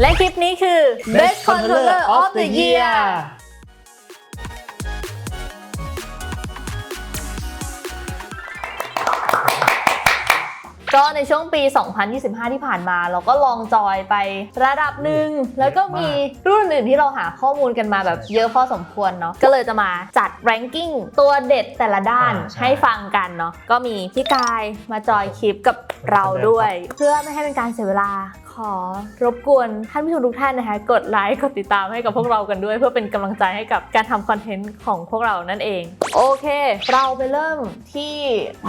และคลิปนี้คือ Best Controller of the Year ก็ในช่วงปี 2025 ที่ผ่านมา เราก็ลองจอยไประดับหนึ่ง แล้วก็มีรุ่นอื่นที่เราหาข้อมูลกันมาแบบเยอะพอสมควรเนาะ ก็เลยจะมาจัด ranking ตัวเด็ดแต่ละด้านอ่าใช่ให้ฟังกันเนาะ ก็มีพี่กายมาจอยคลิปกับเราด้วย เพื่อไม่ให้เป็นการเสียเวลา ขอรบกวนท่านผู้ชมทุกท่านนะคะ กดไลค์กดติดตามให้กับพวกเรากันด้วย เพื่อเป็นกำลังใจให้กับการทำคอนเทนต์ของพวกเรานั่นเอง โอเค เราไปเริ่มที่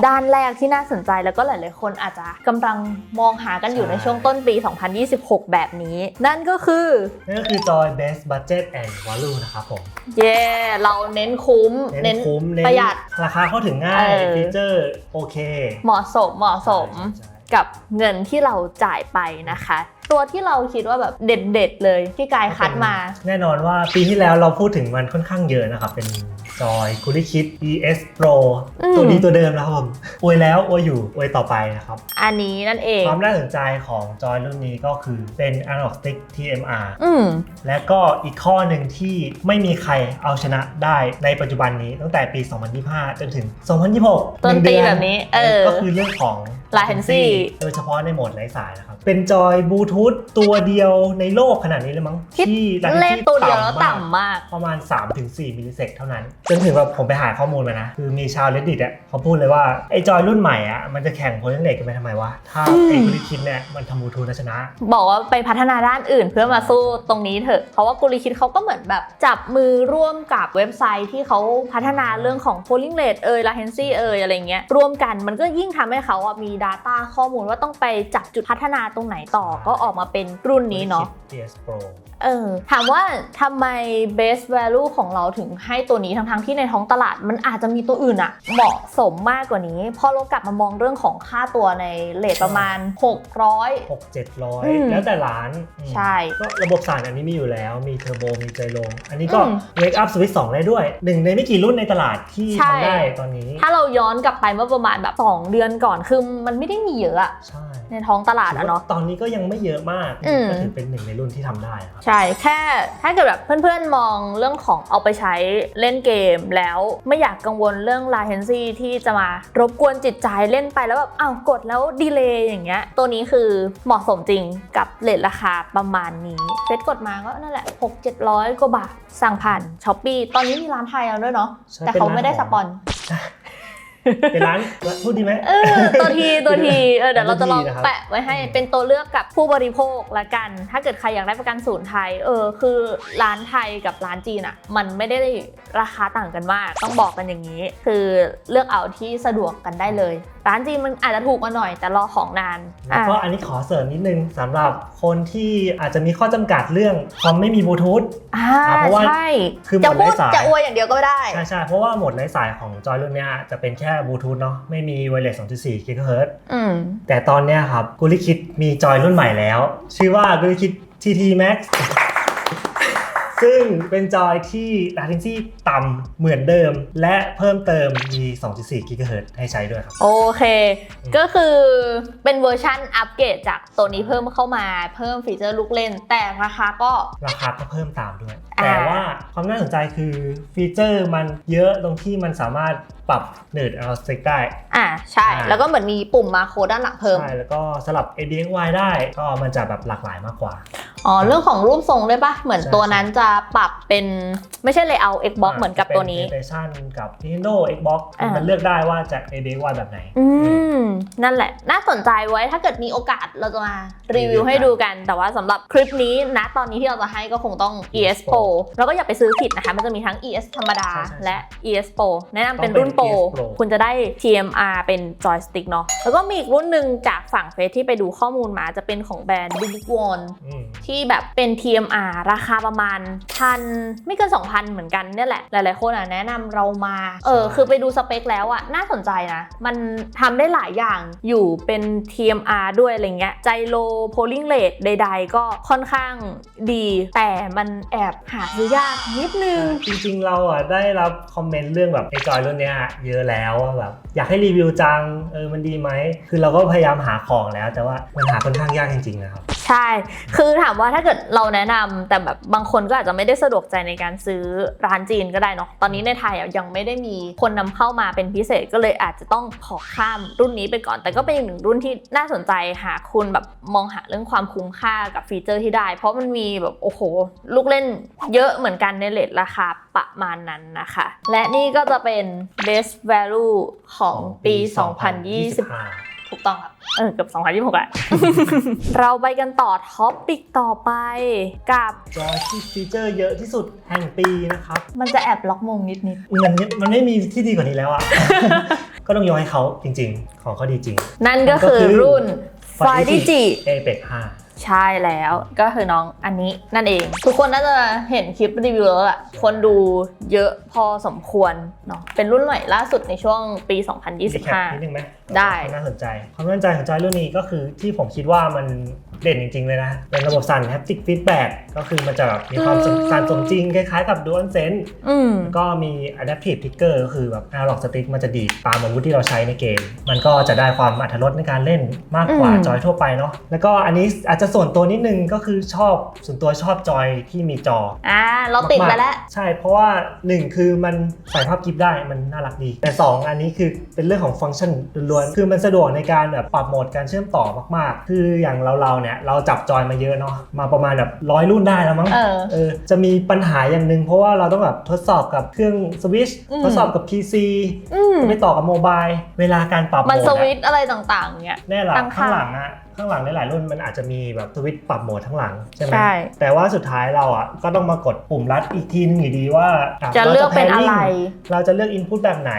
ด้านแรกที่น่าสนใจแล้วก็หลาย ๆ คนอาจจะกำลังมองหากันอยู่ในช่วงต้นปี 2026 แบบนี้ นั่นก็คือ นั่นก็คือจอย best budget and value นะครับผม เย่เราเน้นคุ้มเน้นคุ้มเน้นประหยัด ราคาเข้าถึงง่ายเออ ฟีเจอร์โอเค เหมาะสมเหมาะสม ใช่ กับเงินที่เราจ่ายไปนะคะ ตัวที่เราคิดว่าแบบเด็ดๆเลยที่กายคัดมา แน่นอนว่าปีที่แล้วเราพูดถึงมันค่อนข้างเยอะนะครับ เป็นจอยคุริคิด ES Pro อืมตัวนี้ตัวเดิมนะครับผมอวยแล้วอวยอยู่อวยต่อไปนะครับ อันนี้นั่นเอง ความน่าสนใจของจอยรุ่นนี้ก็คือเป็น Analog Stick TMR อืมและก็อีกข้อหนึ่งที่ไม่มีใครเอาชนะได้ในปัจจุบันนี้ตั้งแต่ปี 2025 จนถึง 2026ต้นปีหงเดือแบบนี้ เออ ก็คือเรื่องของ Latency โดยเฉพาะในโหมดไร้สายนะครับ เป็นจอยบลูทูธตัวเดียวในโลกขนาดนี้เลยมั้งคิดที่เลข Latency ตัวเดียวแล้วมากต่ำมาก ประมาณ 3-4มิลลิเซกเท่านั้น จนถึงแบบผมไปหาข้อมูลมานะ คือมีชาว reddit อะเขาพูดเลยว่า ไอ้จอยรุ่นใหม่อะมันจะแข่งโพลิงเลกกันไปทำไมวะ ถ้าอืมไอ้คุริคิดเนี่ยมันทำบลูทูธแล้วชนะ บอกว่าไปพัฒนาด้านอื่นเพื่อมาสู้ตรงนี้เถอะ เพราะว่ากุลิคิดเขาก็เหมือนแบบจับมือร่วมกับเว็บไซต์ที่เขาพัฒนาเรื่องของ polling rate เอ่ย latency เอ่ยอะไรเงี้ยร่วมกันมันก็ยิ่งทำให้เขาอะมี Data ข้อมูลว่าต้องไปจับจุดพัฒนาตรงไหนต่อก็ออกมาเป็นรุ่นนี้เนาะ PS Pro เออถามว่าทำไม base value ของเราถึงให้ตัวนี้ทั้งๆที่ในท้องตลาดมันอาจจะมีตัวอื่นอะเหมาะสมมากกว่านี้ พอเรากลับมามองเรื่องของค่าตัวในเลทประมาณ 600 6อืม700 แล้วแต่ร้านอืมใช่ ก็ระบบสั่นอันนี้มีอยู่แล้วมีเทอร์โบมีไจโรอันนี้ก็อืม Wake Up Switch 2ได้ด้วยหนึ่งในไม่กี่รุ่นในตลาดที่ใช่ทำได้ตอนนี้ ถ้าเราย้อนกลับไปเมื่อประมาณแบบ 2 เดือนก่อนคือมันไม่ได้มีเยอะอะใช่ในท้องตลาดอะเนาะ ตอนนี้ก็ยังไม่เยอะมาก อืม ก็ถือเป็นหนึ่งในรุ่นที่ทำได้ครับ ใช่ แค่ถ้าเกิดแบบเพื่อนๆมองเรื่องของเอาไปใช้เล่นเกมแล้วไม่อยากกังวลเรื่อง latency ที่จะมารบกวนจิตใจเล่นไปแล้วแบบอ้าวกดแล้วดีเลย์อย่างเงี้ย ตัวนี้คือเหมาะสมจริงกับเลทราคาประมาณนี้เฟซกดมาก็นั่นแหละ 6 700 กว่าบาทสั่งผ่านช้อปปีตอนนี้มีร้านไทยแล้วด้วยเนาะใช่แต่เขาไม่ได้เป็นสร้านของปอน เป็นร้านพูดดีไหม เออตัวทีตัวทีเออเดี๋ยวเราจะลองตัวทีนะครับแปะไว้ให้เป็นตัวเลือกกับผู้บริโภคละกัน ถ้าเกิดใครอยากได้ประกันศูนย์ไทยเออคือร้านไทยกับร้านจีนอะมันไม่ได้ราคาต่างกันมาก ต้องบอกกันอย่างนี้ คือเลือกเอาที่สะดวกกันได้เลย ร้านจีนมันอาจจะถูกมาหน่อยแต่รอของนานแล้วก็อะอันนี้ขอเสริมนิดนึงสำหรับคนที่อาจจะมีข้อจำกัดเรื่องคอมไม่มีบลูทูธ อ่าเพราะว่าใช่คือหมจะดพูดไร้สาย จะอวยอย่างเดียวก็ไม่ได้ ใช่ใช่เพราะว่าโหมดไร้สายของจอยรุ่นเนี้ยจะเป็นแค่บลูทูธเนาะไม่มีไวเลส2.4 GHz อืมแต่ตอนเนี้ยครับกูริคิดมีจอยรุ่นใหม่แล้ว ชื่อว่ากูริคิด TT Max ซึ่งเป็นจอยที่ latency ต่ำเหมือนเดิม และเพิ่มเติมมี 2.4 GHz ให้ใช้ด้วยครับ โอเคอืมก็คือเป็นเวอร์ชันอัปเกรดจากตัวนี้เพิ่มเข้ามาเพิ่มฟีเจอร์ลูกเล่น แต่ราคาก็ ราคาก็เพิ่มตามด้วยอ่าแต่ว่าความน่าสนใจคือฟีเจอร์มันเยอะตรงที่มันสามารถ ปรับเนิร์ดอัลสติกได้ อ่าใช่ อ่า แล้วก็เหมือนมีปุ่มมาโคด้านหลังเพิ่ม ใช่ แล้วก็สลับ ADXY ได้ก็มันจะแบบหลากหลายมากกว่า อ๋อ เรื่องของรูปทรงด้วยปะเหมือนใช่ ตัวนั้นจะปรับเป็นไม่ใช่ layout Xbox เหมือนกับตัวนี้ เป็น PlayStation กับ Nintendo Xbox อ่ามั มันเลือกได้ว่าจะ ADXY แบบไหน อืม นั่นแหละ น่าสนใจไว้ถ้าเกิดมีโอกาสเราจะมารีวิวให้ดูกัน แต่ว่าสำหรับคลิปนี้นะ ตอนนี้ที่เราจะให้ก็คงต้อง ES Pro แล้วก็อย่าไปซื้อผิดนะคะ มันจะมีทั้ง ES ธรรมดาใช่ใช่ใช่ และ ES Pro แนะนำเป็นต้องเป็นรุ่น Pro ES Pro คุณจะได้ TMR เป็นจอยสติ๊กเนาะแล้วก็มีอีกรุ่นหนึ่งจากฝั่งเฟซที่ไปดูข้อมูลมาจะเป็นของแบรนด์ Big One อืม ที่แบบเป็น TMR ราคาประมาณพันไม่เกิน 2,000 เหมือนกันเนี่ยแหละ หลายๆ คนอะแนะนำเรามา เออ ใช่ คือไปดูสเปคแล้วอะ น่าสนใจนะ มันทำได้หลายอย่างอยู่เป็น TMR ด้วยอะไรเงี้ยใจโล polling rate ใดๆ ก็ค่อนข้างดี แต่มันแอบหาซื้อยากนิดนึง จริงๆ เราอะได้รับคอมเมนต์เรื่องแบบไอจอยรุ่นเนี้ยเยอะแล้วว่าแบบอยากให้รีวิวจังเออมันดีไหมคือเราก็พยายามหาของแล้ว แต่ว่ามันหาค่อนข้างยากจริงๆนะครับ ใช่ คือถามว่าถ้าเกิดเราแนะนำแต่แบบบางคนก็อาจจะไม่ได้สะดวกใจในการซื้อร้านจีนก็ได้เนาะ ตอนนี้ในไทยยังไม่ได้มีคนนำเข้ามาเป็นพิเศษก็เลยอาจจะต้องขอข้ามรุ่นนี้ไปก่อน แต่ก็เป็นอีกหนึ่งรุ่นที่น่าสนใจหากคุณแบบมองหาเรื่องความคุ้มค่ากับฟีเจอร์ที่ได้ เพราะมันมีแบบโอ้โห ลูกเล่นเยอะเหมือนกันในเลทราคาประมาณนั้นนะคะ และนี่ก็จะเป็น best value ของปี 2020 ถูกต้องครับ เออเกือบ2026อะ เราไปกันต่อท็อปปิกต่อไปกับ จอยที่ฟีเจอร์เยอะที่สุดแห่งปีนะครับมันจะแอบล็อกมงนิดนิดมันมันไม่มีที่ดีกว่านี้แล้วอะ ก็ต้องยกให้เขาจริงๆ ของเขาดีจริง ๆ นั่นก็คือรุ่น f i d i g i a p e x ใช่แล้วก็คือน้องอันนี้นั่นเอง ทุกคนน่าจะเห็นคลิปรีวิวแล้วอะคนดูเยอะพอสมควรเนาะเป็นรุ่นใหม่ล่าสุดในช่วงปี5นิด2025นึงไหมได้ความน่าสนใจ ความน่าสนใจของจอยรุ่นนี้ก็คือที่ผมคิดว่ามันเด่นจริง ๆ เลยนะ เป็นระบบสั่น haptic feedback ก็คือมันจะแบบมีความอืมสั่นสมจริง คล้ายๆกับ DualSense อืมก็มี adaptive trigger ก็คือแบบ analog stick มันจะดีดตามอาวุธที่เราใช้ในเกม มันก็จะได้ความอรรถรสในการเล่นมากกว่าอืมจอยทั่วไปเนาะแล้วก็อันนี้อาจจะส่วนตัวนิดนึงก็คือชอบส่วนตัวชอบจอยที่มีจออ่าเราติดไปแล้วใช่เพราะว่า 1 คือมันใส่ภาพกิฟได้มันน่ารักดี แต่ 2 อันนี้คือเป็นเรื่องของฟังก์ชันล้วนๆคือมันสะดวกในการแบบปรับโหมดการเชื่อมต่อมากๆ คืออย่างเราๆเนี่ยเราจับจอยมาเยอะเนาะมาประมาณแบบร้อยรุ่นได้แล้วมั้งเออเออจะมีปัญหาอย่างหนึ่งเพราะว่าเราต้องแบบทดสอบกับเครื่องสวิตชอืม ทดสอบกับ PC อืมไปต่อกับโมบายเวลาการปรับโหมมันดสอะวิตช์อะไรต่างๆเนี่ย แน่หลัตั้งงค่า ข้างหลังอะข้างหลังหลายๆรุ่นมันอาจจะมีแบบสวิตช์ปรับโหมดข้างหลังใช่ไหมใช่แต่ว่าสุดท้ายเราอะก็ต้องมากดปุ่มรัดอีกทีนึงอยู่ดีว่าอ่จะเลือกเป็นอะไร เราจะเลือก input แบบไหน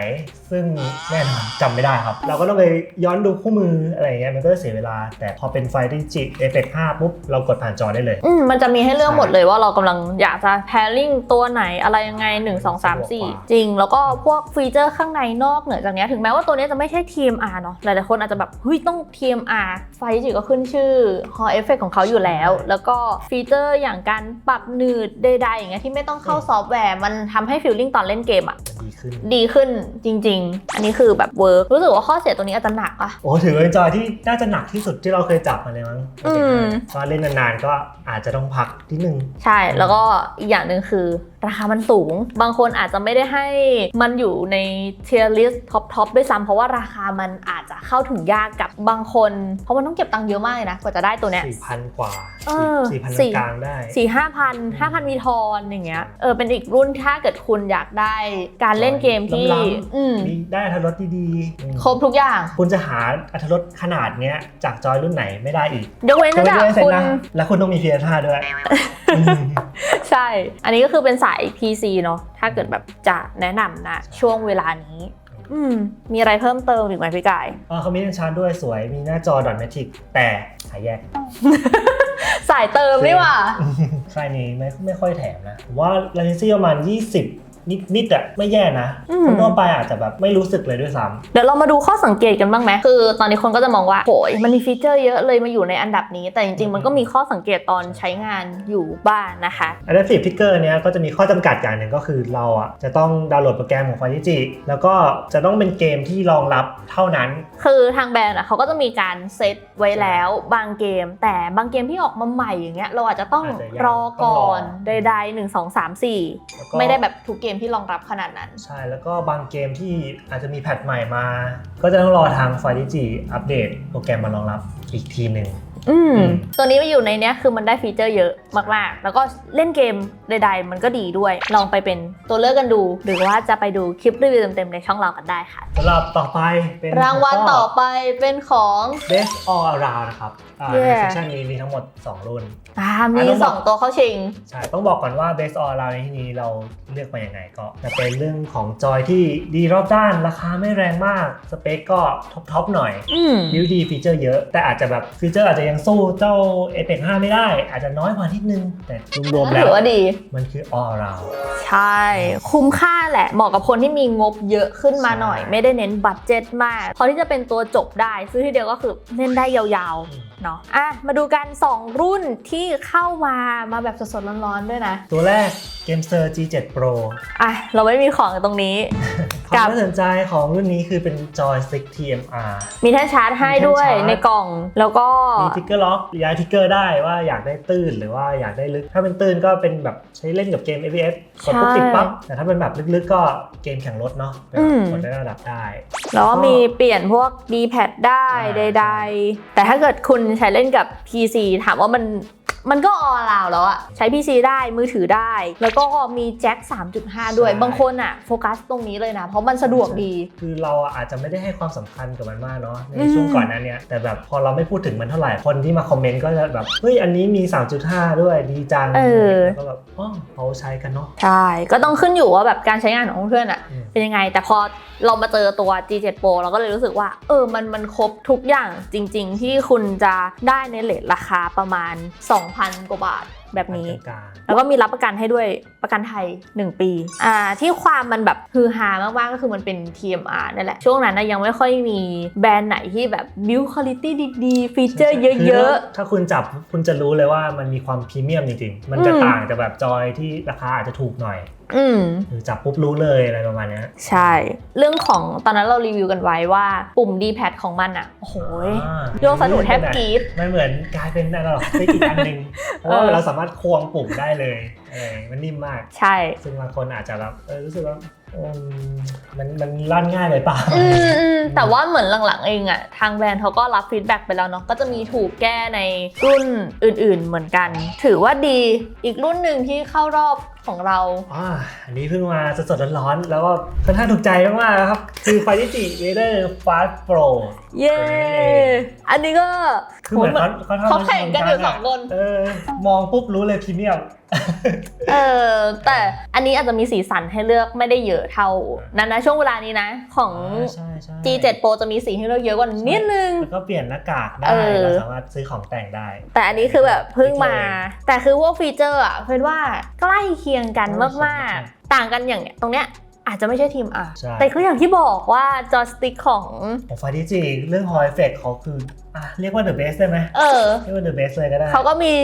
ซึ่งแน่นอนจำไม่ได้ครับ เราก็ต้องไปย้อนดูคู่มืออะไรอย่างเงี้ยมันก็จะเสียเวลา แต่พอเป็นไฟที่จิเอฟเฟก5ปุ๊บเรากดผ่านจอได้เลย อืมมันจะมีให้เลือกใช่หมดเลยว่าเรากำลังอยากจะ pairing ตัวไหนอะไรยังไง 1 2 3สะดวกกว่า4จริง แล้วก็พวกฟีเจอร์ข้างในนอกเหนือจากเนี้ยถึงแม้ว่าตัวเนี้ยจะไม่ใช่ TMR เนาะหลายๆคนอาจจะแบบเฮ้ยต้อง TMR ไฟจิก็ขึ้นชื่อ Hall Effect ของเขาอยู่แล้ว แล้วก็ฟีเจอร์อย่างการปรับหนืดใดๆอย่างเงี้ยที่ไม่ต้องเข้าซอฟต์แวร์มันทำให้ฟีลลิ่งตอนเล่นเกมอะ ดีขึ้น ดีขึ้นจริง ๆ อันนี้คือแบบเวิร์กรู้สึกว่าข้อเสียตัวนี้อาจจะหนักอะโอ้ถือว่าเป็นจอยที่น่าจะหนักที่สุดที่เราเคยจับมาเลยมั้งอืมตอนเล่นนานๆก็อาจจะต้องพักนิดนึง ใช่แล้วก็อีกอย่างหนึ่งคือราคามันสูง บางคนอาจจะไม่ได้ให้มันอยู่ในเทียร์ลิสท็อปทอปด้วยซ้ำเพราะว่าราคามันอาจจะเข้าถึงยากกับบางคน เพราะมันต้องเก็บตังค์เยอะมากเลยนะกว่าจะได้ตัวเนี้ย สี่พันกว่าเออสี่พันสี่ กลางๆได้ สี่ห้าพันห้าพันมีทอนอย่างเงี้ยเออเป็นอีกรุ่นถ้าเกิดคุณอยากได้การเล่นเกมที่ล้ำๆ อืมมีได้อรรถรสดีๆอืมครบทุกอย่าง คุณจะหาอรรถรสขนาดเนี้ยจากจอยรุ่นไหนไม่ได้อีกยกเว้นจะระไม่ดับได้เซ็นคุณนะแล้วคุณต้องมี PS5 ด้วยอืม ใช่ อันนี้ก็คือเป็นสาย PC เนาะ ถ้าเกิดแบบจะแนะนำนะช่วงเวลานี้ อืม มีอะไรเพิ่มเติมอีกไหมพี่กายอ๋อเขามีเอนชาร์ด้วยสวย มีหน้าจอดอทแมทิกแต่ขายแยก สายเติมนี่หว่า ค่ายนี้ไม่ไม่ค่อยแถมนะผมว่า l a t e n c y ประมาณ 20 นิดนิดๆอะไม่แย่นะอืม คนทั่วไปอาจจะแบบไม่รู้สึกเลยด้วยซ้เดี๋ยวเรามาดูข้อสังเกตกันบ้างไหมคือตอนนี้คนก็จะมองว่าโหยมันมีฟีเจอร์เยอะเลยมาอยู่ในอันดับนี้ แต่จริงๆ มันก็มีข้อสังเกตตอนใช้งานอยู่บ้างนะคะำ Adaptive Trigger เนี้ยก็จะมีข้อจำกัดอย่างหนึ่งก็คือเราอะจะต้องดาวน์โหลดโปรแกรมของ f i จิแล้วก็จะต้องเป็นเกมที่รองรับเท่านั้น คือทางแบรนด์อะเขาก็จะมีการเซตไว้แล้วบางเกม แต่บางเกมที่ออกมาใหม่อย่างเงี้ยเราอาจจะต้องอาจจะยังรอก่อนต้องรอ ใดๆหนึ่งสองสามสี่แล้วก็ ไม่ได้แบบทุกเกมที่รองรับขนาดนั้น ใช่ แล้วก็บางเกมที่อาจจะมีแพทใหม่มา ก็จะต้องรอทางไฟดิจิอัปเดตโปรแกรมมารองรับอีกทีหนึ่ง อืมอืมตัวนี้มาอยู่ในเนี้ยคือมันได้ฟีเจอร์เยอะมากๆ แล้วก็เล่นเกมใด ๆ มันก็ดีด้วย ลองไปเป็นตัวเลือกกันดู หรือว่าจะไปดูคลิปรีวิวเต็มๆ ในช่องเรากันได้ค่ะ สำหรับต่อไปเป็นรางวัลต่อไปเป็นของ Best All Around นะครับอ่าใน Yeah เซสชันนี้มีทั้งหมด 2 รุ่น อ่ามีอะต้องบอก2ตัวเข้าชิง ใช่ ต้องบอกก่อนว่า Best All Around ในที่นี้เราเลือกมาอย่างไงก็จะเป็นเรื่องของจอยที่ดีรอบด้านราคาไม่แรงมาก สเปคก็ท็อปๆหน่อยอืมบิวดีฟีเจอร์เยอะ แต่อาจจะแบบฟีเจอร์อาจจะยังสู้เจ้า Apex 5ไม่ได้ อาจจะน้อยกว่านิดนึง แต่รวมๆแล้วถือว่าดี มันคือ all around ใช่ คุ้มค่าแหละ เหมาะกับคนที่มีงบเยอะขึ้นมาหน่อยใช่ไม่ได้เน้นบัตเจ็ตมาก พอที่จะเป็นตัวจบได้ ซื้อทีเดียวก็คือเล่นได้ยาวอืมเนาะอะมาดูกัน 2 รุ่นที่เข้ามามาแบบสดๆร้อนๆด้วยนะ ตัวแรก Gamester G7 Pro อะเราไม่มีของตรงนี้ ควากัมบน่าสนใจของรุ่นนี้คือเป็นจอย Stick TMR มีแท่นชาร์จให้ด้วยมีแท่นชาร์จในกล่องแล้วก็มีทิกเกอร์ล็อกย้ายทิกเกอร์ได้ว่าอยากได้ตื้นหรือว่าอยากได้ลึก ถ้าเป็นตื้นก็เป็นแบบใช้เล่นกับเกม FPS กดปุ๊บใช่ติดปั๊บแต่ถ้าเป็นแบบลึกๆก็เกมแข่งรถเนาะเป็นอืแบบมกดได้ระดับได้ แล้วก็มีเปลี่ยนพวก d p a d ได้อ่าใดๆแต่ถ้าเกิดคุณใช้เล่นกับ PC ถามว่ามัน มันก็ออลาวแล้วอะใช้ PC ได้มือถือได้ แล้วก็มีแจ็ค 3.5 ด้วย บางคนอะโฟกัสตรงนี้เลยนะ เพราะมันสะดวกดี คือเราอาจจะไม่ได้ให้ความสำคัญกับมันมากเนาะในอืมช่วงก่อนหนั้นเนี่ยแต่แบบพอเราไม่พูดถึงมันเท่าไหร่คนที่มาคอมเมนต์ก็จะแบบเฮ้ยอันนี้มี 3.5 ด้วยดีจังเออแล้วก็แบบอ๋อเขาใช้กันเนาะใช่ก็ต้องขึ้นอยู่ว่าแบบการใช้งานของเพื่อนอะอืมเป็นยังไง แต่พอเรามาเจอตัว G7 Pro เราก็เลยรู้สึกว่า เออมันมันครบทุกอย่างจริง ๆ ที่คุณจะได้ในเลทราคาประมาณ2,000กว่าบาทแบบนี้ กลางแล้วก็มีรับประกันให้ด้วยประกันไทย 1 ปีอ่าที่ความมันแบบฮือฮามากๆก็คือมันเป็น TMR นั่นแหละ ช่วงนั้นนะยังไม่ค่อยมีแบรนด์ไหนที่แบบ build quality ดีๆ ฟีๆเจอร์เยอะคืถ้าถ้าคุณจับคุณจะรู้เลยว่ามันมีความพรีเมียมจริงๆ มันจะอืมต่างจากแบบจอยที่ราคาอาจจะถูกหน่อยๆอืมหรือจับปุ๊บรู้เลยอะไรประมาณเนี้ยใช่ เรื่องของตอนนั้นเรารีวิวกันไว้ว่าปุ่ม D-pad ของมันอะโอ้โหยอ่าโยกสนุกแทบกรี๊ดมันเหมือนกลายเป็นอะไรหรอสติ๊กอีกอันหนึ่งเพราะว่าเออเราสามารถควงปุ่มได้เลยเออมันนิ่มมาก ใช่ ซึ่งบางคนอาจจะแบบเออรู้สึกว่าอืมมันมันลั่นง่ายไปเปล่าอืมอืมแต่ว่าเหมือนหลังๆเองอะทางแบรนด์เขาก็รับฟีดแบ็กไปแล้วเนาะก็จะมีถูกแก้ในรุ่นอื่นๆเหมือนกัน ถือว่าดีอีกรุ่นหนึ่งที่เข้ารอบ ของเรา อ่าอันนี้เพิ่งมาสดๆร้อนๆแล้วก็ค่อนข้างถูกใจมากๆนะครับ คือไฟดิจิเวเดอร์ฟาสโปรเย้ อันนี้ก็คือเหมือนเขาเขาทำเขาแข่งกันอยู่สองคนเออมองปุ๊บรู้เลยพรีเมียมเออแต่อันนี้อาจจะมีสีสันให้เลือกไม่ได้เยอะเท่า นั้นนะช่วงเวลานี้นะ ของใช่ใช่ G7 Pro จะมีสีให้เลือกเยอะกว่านิดนึงแล้วก็เปลี่ยนหน้ากากได้เออเราสามารถซื้อของแต่งได้ แต่อันนี้คือแบบเพิ่งมาเองแต่คือพวกฟีเจอร์อะเพื่อนว่าใกล้เคียงกันใกล้เคียงมากๆ ต่างกันอย่างเนี้ยตรงเนี้ยอาจจะไม่ใช่ทีมอะใช่ แต่คืออย่างที่บอกว่าจอสติ๊กของ ของไฟดิจิเรื่อง Hall Effect เขาคืออะเรียกว่า the best ได้ไหมเออ เรียกว่า the best เลยก็ได้ เขาก็มี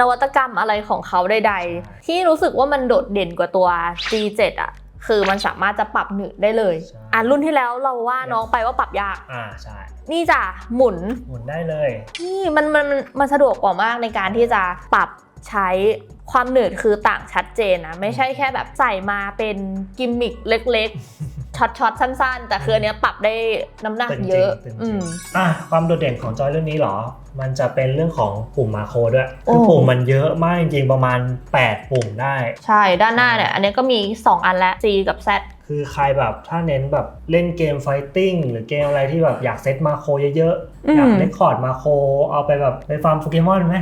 นวัตกรรมอะไรของเขาใดๆ ที่รู้สึกว่ามันโดดเด่นกว่าตัว G7 อะ คือมันสามารถจะปรับหนืดได้เลย ใช่ อะรุ่นที่แล้วเราว่าน้องไปว่าปรับยาก อ่าใช่นี่จ้ะหมุน หมุนได้เลย นี่มันมันมันมันสะดวกกว่ามากในการที่จะปรับ ใช้ความหนืดคือต่างชัดเจนนะ ไม่ใช่แค่แบบใส่มาเป็นกิมมิคเล็ก ช็อตช็อตๆสั้น ๆ แต่คืออันเนี้ยปรับได้น้ำหนักตึงจริงเยอะตึงจริงอืม อะความโดดเด่นของจอยรุ่นนี้เหรอ มันจะเป็นเรื่องของปุ่มมาโครด้วยโอ้คือปุ่มมันเยอะมากจริงๆประมาณ 8 ปุ่มได้ ใช่ด้านหน้าเนี่ยอันเนี้ยก็มี 2 อันแล้ว C กับ Z คือใครแบบถ้าเน้นแบบเล่นเกมไฟติ้งหรือเกมอะไรที่แบบอยากเซตมาโครเยอะอืม ๆ อยากเรคคอร์ดมาโครเอาไปแบบไปฟาร์มโปเกมอนไหม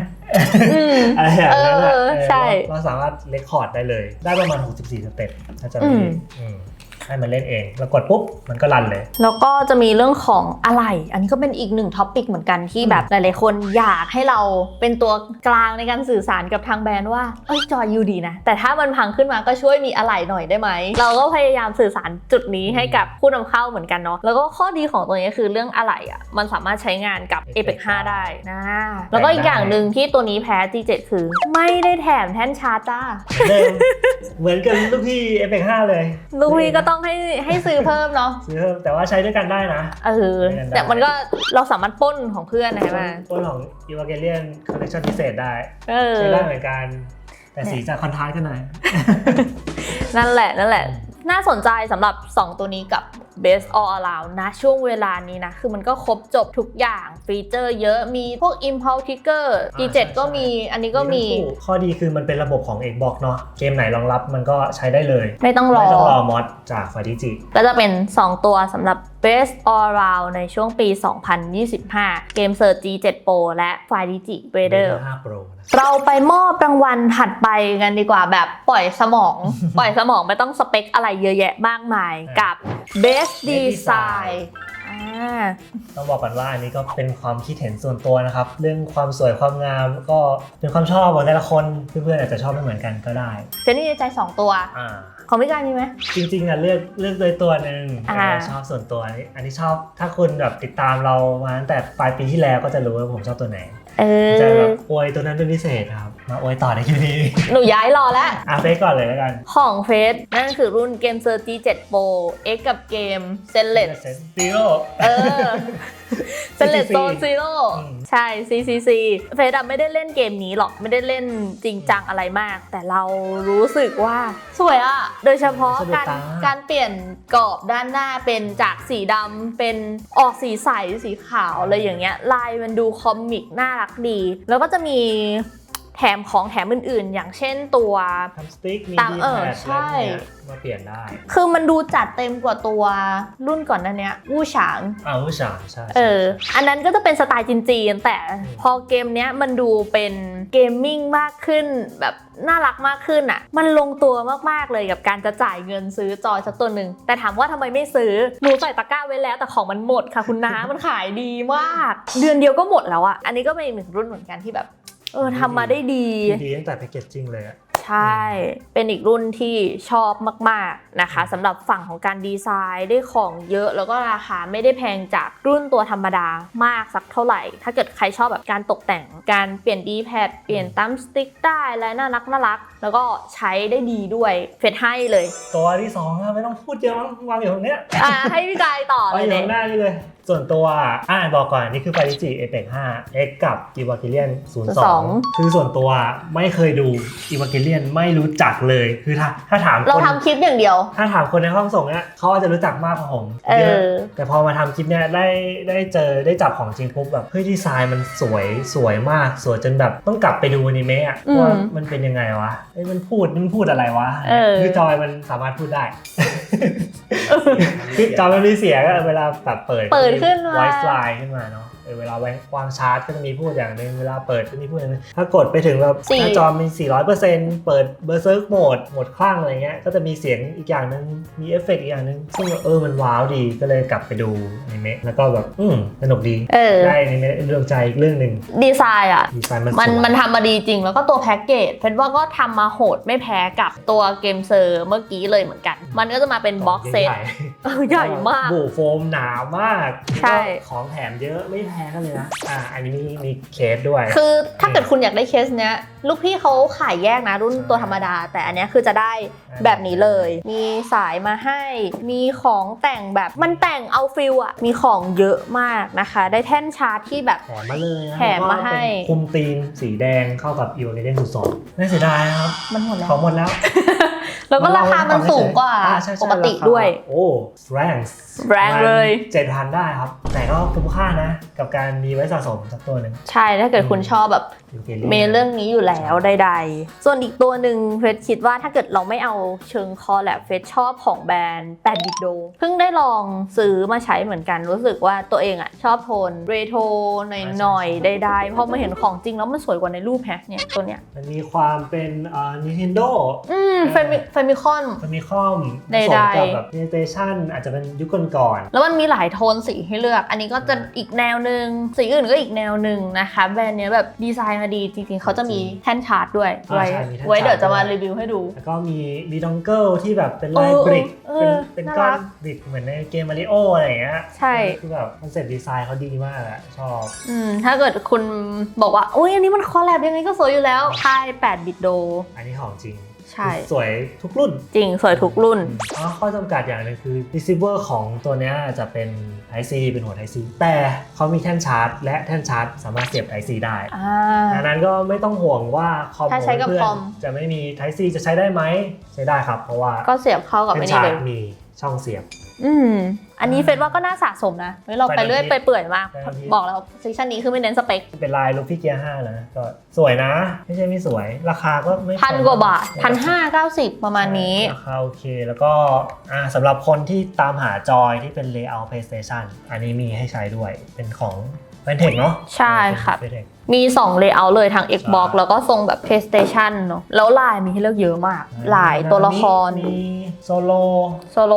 อืม อะไรอย่างนั้นอะเออเออใช่เราเราสามารถเรคคอร์ดได้เลย ได้ประมาณ 64 สเต็ปถ้าจะไม่อืผิม ดอืม ให้มันเล่นเองแล้วกดปุ๊บมันก็รันเลย แล้วก็จะมีเรื่องของอะไร อันนี้ก็เป็นอีกหนึ่งท็อปิกเหมือนกันที่แบบหลายๆคนอยากให้เราเป็นตัวกลางในการสื่อสารกับทางแบรนด์ว่าเอ้ยจอยยูดีนะ แต่ถ้ามันพังขึ้นมาก็ช่วยมีอะไรหน่อยได้ไหม เราก็พยายามสื่อสารจุดนี้ให้กับผู้นำเข้าเหมือนกันเนาะแล้วก็ข้อดีของตัวนี้คือเรื่องอะไรอะมันสามารถใช้งานกับ a p e c 5ได้นะแล้วก็อีกอย่างหนึ่งที่ตัวนี้แพ้ G7 คือไม่ได้แถมแท่นชาร์จจ้าเดิมเหมือนกับลูกพี่ f อ5เลยลูกพี่ก็ต้องให้ให้ซื้อเพิ่มเนาะซื้อเพิ่มแต่ว่าใช้ด้วยกันได้นะ เออไม่งั้นได้แต่มันก็เราสามารถปล้นของเพื่อนนะใช่ไหมต้นของ e v a n g e l i o n Collection พิเศษได้เออใช้ได้เหมือนกัน แต่สีจะคอนทราสต์กันหน่อยนั่นแหละนั่นแหละ น่าสนใจสำหรับ 2 ตัวนี้กับ Best All Around นะ ช่วงเวลานี้นะ คือมันก็ครบจบทุกอย่างฟีเจอร์เยอะมีพวก Impulse Trigger อ่า G7 ใช่ก็มีอันนี้ก็มี ทั้งคู่ข้อดีคือมันเป็นระบบของ Xbox เนาะเกมไหนรองรับมันก็ใช้ได้เลยไม่ต้องรอ ไม่ต้องรอมอดจากฟาดิจิ ก็จะเป็น 2 ตัวสำหรับ Best All Around ในช่วงปี 2025 เกม Search G7 Pro และ f i d i g i Raider 5 Pro นะเราไปมอบรางวัลถัดไปกันดีกว่าแบบปล่อยสมอง ปล่อยสมองไม่ต้องสเปคอะไรเยอะแยะมากมายกับ Best Design อ่าต้องบอกก่อนว่าอันนี้ก็เป็นความคิดเห็นส่วนตัวนะครับ เรื่องความสวยความงามก็เป็นความชอบของแต่ละคนเพื่อนๆอาจจะชอบไม่เหมือนกันก็ได้เจนนี่ในใจ2 ตัวอ่า ของพี่กายมีไหม จริงๆอะเลือกเลือกโดยตัวหนึ่งอ่าเออชอบส่วนตัวอันนี้อันนี้ชอบถ้าคุณแบบติดตามเรามาตั้งแต่ปลายปีที่แล้วก็จะรู้ว่าผมชอบตัวไหน เอจะแบอบอวยตัวนั้นเป็นพิเศษครับ มาอวยต่อในคลิปนี้ หนูย้ายรอแล้ว อะเฟซก่อนเลยแล้วกันของเฟสนั่นคือรุ่นเกมเซอร์ G7 Pro X กับเกมเซนเลตซีโร่เออเซนเลตโซนซีโร่อืมใช่ CCC เฟสอะไม่ได้เล่นเกมนี้หรอกไม่ได้เล่นจริงจังอะไรมาก แต่เรารู้สึกว่าสวยอะโดยเฉพาะสะดุดการตาการเปลี่ยนกรอบด้านหน้าเป็นจากสีดำเป็นออกสีใสสีขาวอะไรอย่างเงี้ยลายมันดูคอมิกน่ารักดี แล้วก็จะมี แถมของแถมอื่นๆ อย่างเช่นตัวทำสติ๊กมีตามดีเออแพดใช่อะไรพวกเนี้ยมาเปลี่ยนได้คือมันดูจัดเต็มกว่าตัวรุ่นก่อนหนั้นเนี้ยวู่ฉางอ่าผู้ชายใช่เออใช่อันนั้นก็จะเป็นสไตล์จีนๆแต่อืมพอเกมเนี้ยมันดูเป็นเกมมิ่งมากขึ้น แบบน่ารักมากขึ้นอะ มันลงตัวมากๆเลยกับการจะจ่ายเงินซื้อจอยสักตัวหนึ่ง แต่ถามว่าทำไมไม่ซื้อ หนูใส่ตะกร้าไว้แล้วแต่ของมันหมดค่ะคุณน้า มันขายดีมาก เดือนเดียวก็หมดแล้วอะ อันนี้ก็เป็นอีกหนึ่งรุ่นเหมือนกันที่แบบ เออทำมาได้ดี ดีตั้งแต่แพคเกจจิ้งเลยอะใช่ เป็นอีกรุ่นที่ชอบมาก ๆ นะคะสำหรับฝั่งของการดีไซน์ได้ของเยอะแล้วก็ราคาไม่ได้แพงจากรุ่นตัวธรรมดามากสักเท่าไหร่ ถ้าเกิดใครชอบแบบการตกแต่งการเปลี่ยนดีแพดเปลี่ยนตั้มสติ๊กได้และน่ารักน่ารัก แล้วก็ใช้ได้ดีด้วยเฟดให้เลย ตัวที่สองอะไม่ต้องพูดเยอะมั้งวางอยู่ตรงเนี้ยอะให้พี่กายต่อวางเลอยยู่เนี่ตรงหน้านี่เลยส่วนตัวอ่าบอกก่อนนี่คือ p a r i g i Apex 5 X กับ e v a g i l i o n 02 คือส่วนตัวไม่เคยดู e v a g i l i o n ไม่รู้จักเลยคือถ้าถ้าถามเราคนทำคลิปอย่างเดียว ถ้าถามคนในห้องส่งเนี่ยเขาอาจจะรู้จักมากกว่าผมเออเยอะแต่พอมาทำคลิปเนี่ยได้ได้เจอได้จับของจริงปุ๊บแบบเฮ้ยดีไซน์มันสวยสวยมาก สวยจนแบบต้องกลับไปดูอนิเมะอะอืมว่ามันเป็นยังไงวะเอ้ยมันพูดมันพูดอะไรวะเออคือจอยมันสามารถพูดได้คือจอยมันมีเสียงอะเวลาแบบเปิดเปิดขึ้นมาไวส์ไลน์ขึ้นมาเนาะ เออเวลาแวงวางชาร์จก็จะมีพูดอย่างหนึ่งเวลาเปิดก็มีพูดอย่างหนึงถ้ากดไปถึงแบบสี่หน้าจอมี 400%เปิดเบอร์เซิร์กโหมดโหมดคลั่งอะไรเงี้ยก็จะมีเสียงอีกอย่างหนึ่งมีเอฟเฟกต์อีกอย่างหนึ่งซึ่งเออมันว้าวดีก็เลยกลับไปดูอนิเมะแล้วก็แบบอืมสนุกดีเออได้อนิเมะเรื่องใจอีกเรื่องหนึ่งดีไซน์อะดีไซน์มันมันสวยมันทำมาดีจริง แล้วก็ตัวแพ็กเกจเฟนว่าก็ทำมาโหดไม่แพ้กับตัวเกมเซอร์เมื่อกี้เลยเหมือนกัน มันก็จะมาเป็นบ็อกเซตใหญ่ใหญ่มากบูโฟมหนามากใช่แล้วก็ของแถมเยอะไม่แพ้กันเลยนะอ่าอันนี้มีมีเคสด้วย คือถ้าเกิดคุณอยากได้เคสเนี้ย ลูกพี่เขาขายแยกนะรุ่นตัวธรรมดา แต่อันเนี้ยคือจะได้แบบนี้เลย มีสายมาให้ มีของแต่งแบบมันแต่งเอาฟิลอะมีของเยอะมากนะคะ ได้แท่นชาร์จที่แบบแถมมาเลยนะแถมมาให้แล้วก็เป็นคุมธีมสีแดงเข้ากับอีโอเนเดนสุดสองน่าเสียดายนะครับ มันหมดแล้วของหมดแล้วแล้วก็ราคามันสูงกว่าอ่ใช่ใช่ปกติราคาด้วย โอ้แรงแรงเลยเจ็ดพันได้ครับ แต่ก็คุ้มค่านะ กับการมีไว้สะสมสักตัวหนึ่งใช่ ถ้าเกิดคุณชอบแบบอยู่กลี่เมนเรื่องนี้อยู่แล้วใดๆ ส่วนอีกตัวหนึ่งเฟสคิดว่าถ้าเกิดเราไม่เอาเชิงคอแลบเฟสชอบของแบรนด์แปดบิโดเพิ่งได้ลองซื้อมาใช้เหมือนกันรู้สึกว่าตัวเองอะชอบโทนเรโทรหน่อยๆใดๆพอมาเห็นของจริงแล้วมันสวยกว่าในรูปแฮะเนี่ยตัวเนี้ยมันมีความเป็นเอ่อ Nintendo อืมเฟมิเฟมิคอน มันมีคอมใดๆผสมกับแบบ PlayStation อาจจะเป็นยุคก่อนแล้วมันมีหลายโทนสีให้เลือก อันนี้ก็จะอีกแนวหนึ่งสีอื่นก็อีกแนวหนึ่งนะคะ แบรนด์เนี้ยแบบดีไซน์มาดี จริงๆเขาจะมีแท่นชาร์จด้วยอ่าไว้ใช่มีแท่นไว้เดี๋ยวชาร์จจะมาด้วย รีวิวให้ดูๆแล้วก็มีมีดองเกิลที่แบบเป็นลายเออบริกเอเป็นอเป็นน่าก้อรันกบริกเหมือนในเกมมาริโออะไรอย่างเงี้ยใช่ คือแบบคอนเซ็ปต์ดีไซน์เขาดีมากอะชอบอืมถ้าเกิดคุณบอกว่าอุ้ยอันนี้มันคอลแลบยังไงก็สวยอยู่แล้วค่าย8บิตโด อันนี้ของจริง ใช่ สวยทุกรุ่น จริงสวยทุกรุ่น อ๋อข้อจำกัดอย่างหนึงคือ receiver ของตัวเนี้ยจะเป็น Type C เป็นหัว Type C แต่เขามีแท่นชาร์จ และแท่นชาร์จสามารถเสียบ Type C ได้อ่า ดังนั้นก็ไม่ต้องห่วงว่าคอมถ้าใช้กับเพื่อคอมนจะไม่มี Type C จะใช้ได้ไหมใช้ได้ครับ เพราะว่าก็เสียบเข้ากับแท่ไม่นนี่ชาเลร์ยจมีช่องเสียบ อืมอันนี้เฟซว่าก็น่าสะสมนะเฮ้ยเราไปเรื่อยไปเปื่อยมากไปเรื่อยบอกแล้วซีซั่นนี้คือไม่เน้นสเปค เป็นลายลูฟี่เกียร์5นะก็สวยนะ ไม่ใช่ไม่สวย ราคาก็ไม่พันกว่าบาทพันห้าเก้าสิบประมาณนี้ราคาโอเคแล้วก็อ่าสำหรับคนที่ตามหาจอยที่เป็น layout PlayStation อันนี้มีให้ใช้ด้วยเป็นของ แฟนเทคเนาะใช่ครับ แฟนเทค มี 2 layout เลยทาง Xbox ใช่ แล้วก็ทรงแบบ PlayStation เนอะแล้วลายมีให้เลือกเยอะมาก หลายตัวละครมีโซโลโซโล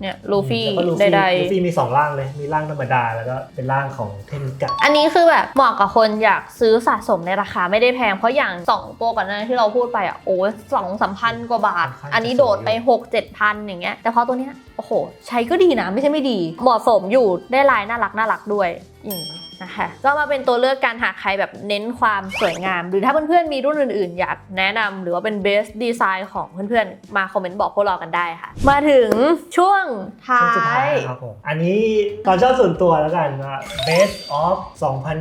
เนี่ยลูฟี่แล้วก็ลูใฟี่ดลูฟี่มีสองร่างเลย มีร่างธรรมดาแล้วก็เป็นร่างของเทนิกะ ๆ อันนี้คือแบบเหมาะกับคนอยากซื้อสะสมในราคาไม่ได้แพง เพราะอย่าง 2 ตัวก่อนหน้าที่เราพูดไปอะ โอ้สองสามพันกว่าบาท ค่อนข้างจะอันนี้โดดไป6 7พันอย่างเงี้ยแต่พอตัวเนี้ยโอ้โห ใช้ก็ดีนะ ไม่ใช่ไม่ดี เหมาะสมอยู่ได้ลายน่ารักน่ารักด้วยอย่างนี้ นะคะก็มาเป็นตัวเลือกการหากใครแบบเน้นความสวยงาม หรือถ้าเพื่อนๆมีรุ่นอื่นๆ อยากแนะนำหรือว่าเป็นเบสดีไซน์ของเพื่อนๆ มาคอมเมนต์บอกพวกเรากันได้ค่ะ มาถึงช่วงท้าช่วงสุดท้ายยครับผม อันนี้ตอนชอบส่วนตัวแล้วกันว่า Best of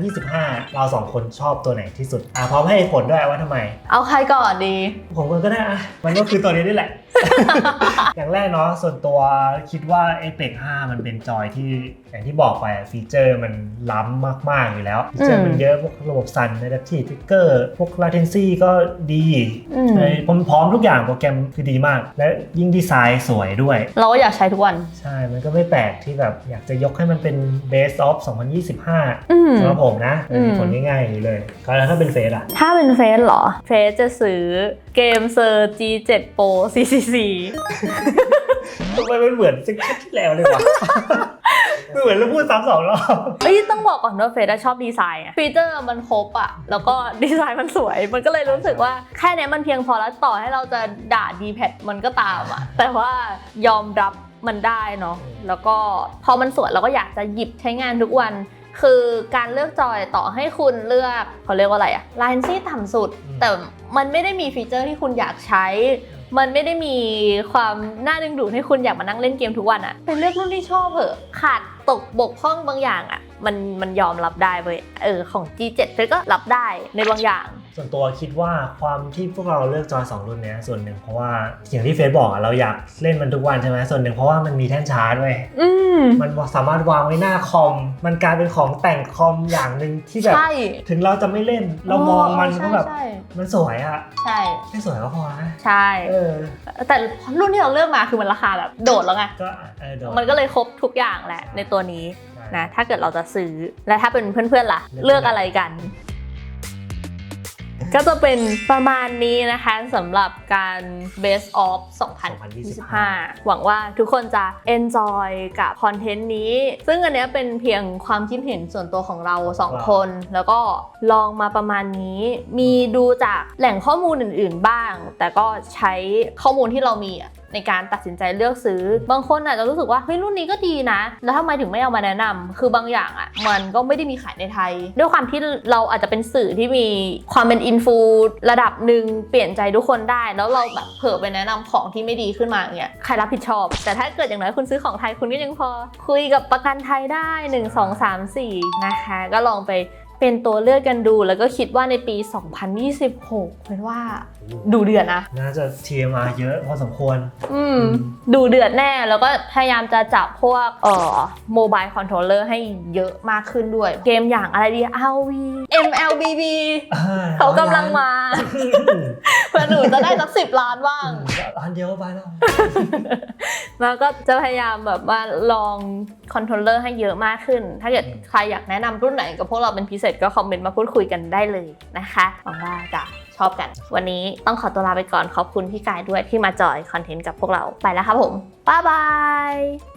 2025 เราสองคนชอบตัวไหนที่สุดอะพร้อมให้เหตุผลด้วยว่าทำไม เอาใครก่อนดี ผมก็ได้อะมันก็คือตัวนี้นี่แหละ อย่างแรกเนาะส่วนตัวคิดว่า Apex 5 มันเป็นจอยที่อย่างที่บอกไปอะฟีเจอร์มันล้ำมาก ๆ อยู่แล้ว ฟีเจอร์มันเยอะพวกระบบสั่น Adaptive Trigger พวก Latency ก็ดีอืมเลยพร้อมๆทุกอย่างโปรแกรมคือดีมาก และยิ่งดีไซน์สวยด้วย เราก็อยากใช้ทุกวัน ใช่ มันก็ไม่แปลกที่แบบอยากจะยกให้มันเป็น Best of 2025อืมสำหรับผมนะอืมเป็นผลง่ายๆอย่างนี้เลยก็แล้วถ้าเป็นเฟสอะถ้าเป็นเฟสเหรอเฟสจะซื้อเกมเซอร์ G7 Pro CCC ทำไมมันเหมือนซิกเก็ตที่แล้วเลยวะ มันเหมือนเราพูดซ้ำสองรอบ เอ้ยต้องบอกก่อนว่าเฟสอะชอบดีไซน์อะฟีเจอร์มันครบอะแล้วก็ดีไซน์มันสวย มันก็เลยรู้สึกว่าแค่เนี้ยมันเพียงพอแล้วต่อให้เราจะด่า d p a d มันก็ตามอะแต่ว่ายอมรับมันได้เนาะแล้วก็พอมันสวยเราก็อยากจะหยิบใช้งานทุกวัน คือการเลือกจอยต่อให้คุณเลือกเขาเรียกว่าอะไรอะไลน์ซี่ต่ำสุดอืมแต่มันไม่ได้มีฟีเจอร์ที่คุณอยากใช้ มันไม่ได้มีความน่าดึงดูดให้คุณอยากมานั่งเล่นเกมทุกวันอะไปเลือกรุ่นที่ชอบเถอะขาดตกบกพร่องบางอย่างอะมันมันยอมรับได้เว้ยเออของ G7 เฟยก็รับได้ในบางอย่างส่วนตัวคิดว่าความที่พวกเราเลือกจอยสองรุ่นเนี้ยส่วนหนึ่งเพราะว่าอย่างที่เฟซบอกอะเราอยากเล่นมันทุกวันใช่ไหมส่วนหนึ่งเพราะว่ามันมีแท่นชาร์จด้วยอืมมันสามารถวางไว้หน้าคอม มันกลายเป็นของแต่งคอมอย่างหนึ่งที่แบบใช่ถึงเราจะไม่เล่นเรามองมันก็แบบใช่มันสวยอะใช่ไม่สวยก็พอนะใช่เออแต่รุ่นที่เราเลือกมาคือมันราคาแบบโดดแล้วไง ก็เออเดี๋ยวมันก็เลยครบทุกอย่างแหละ ในตัวนี้ใช่นะ ถ้าเกิดเราจะซื้อ และถ้าเป็นเพื่อนๆล่ะ เลือกเลือกอะไรกัน ก็จะเป็นประมาณนี้นะคะสำหรับการ Best of 2025 หวังว่าทุกคนจะ enjoy กับคอนเทนต์นี้ ซึ่งอันนี้เป็นเพียงความคิดเห็นส่วนตัวของเราสองคน แล้วก็ลองมาประมาณนี้ มีดูจากแหล่งข้อมูลอื่น ๆ บ้าง แต่ก็ใช้ข้อมูลที่เรามี ในการตัดสินใจเลือกซื้อ บางคนอาจจะรู้สึกว่าเฮ้ยรุ่นนี้ก็ดีนะ แล้วทำไมถึงไม่เอามาแนะนำคือบางอย่างอะมันก็ไม่ได้มีขายในไทย ด้วยความที่เราอาจจะเป็นสื่อที่มีความเป็นอินฟูระดับหนึ่งเปลี่ยนใจทุกคนได้ แล้วเราแบบเผลอไปแนะนำของที่ไม่ดีขึ้นมาเงี้ยใครรับผิดชอบ แต่ถ้าเกิดอย่างน้อยคุณซื้อของไทยคุณก็ยังพอ คุยกับประกันไทยได้ 1 2 3 4 นะคะ ก็ลองไป เป็นตัวเลือกกันดู แล้วก็คิดว่าในปี 2026เป็นว่าดูเดือดนะ น่าจะ TMR เยอะพอสมควร อืม ดูเดือดแน่ แล้วก็พยายามจะจับพวกเอ่อโมบายคอนโทรลเลอร์ให้เยอะมากขึ้นด้วย เกมอย่างอะไรดี RV MLBB เขากำลังมา เพื่อหนูจะได้สักสิบล้านบ้าง ร้านเดียวก็ไปแล้ว แล้วก็จะพยายามแบบว่าลองคอนโทรลเลอร์ให้เยอะมากขึ้น ถ้าเกิดอืมใครอยากแนะนำรุ่นไหนกับพวกเราเป็นพิเศษก็คอมเมนต์มาพูดคุยกันได้เลยนะคะหวังว่าจะชอบกัน วันนี้ต้องขอตัวลาไปก่อนขอบคุณพี่กายด้วยที่มาจอยคอนเทนต์กับพวกเราไปแล้วครับผมบ๊ายบาย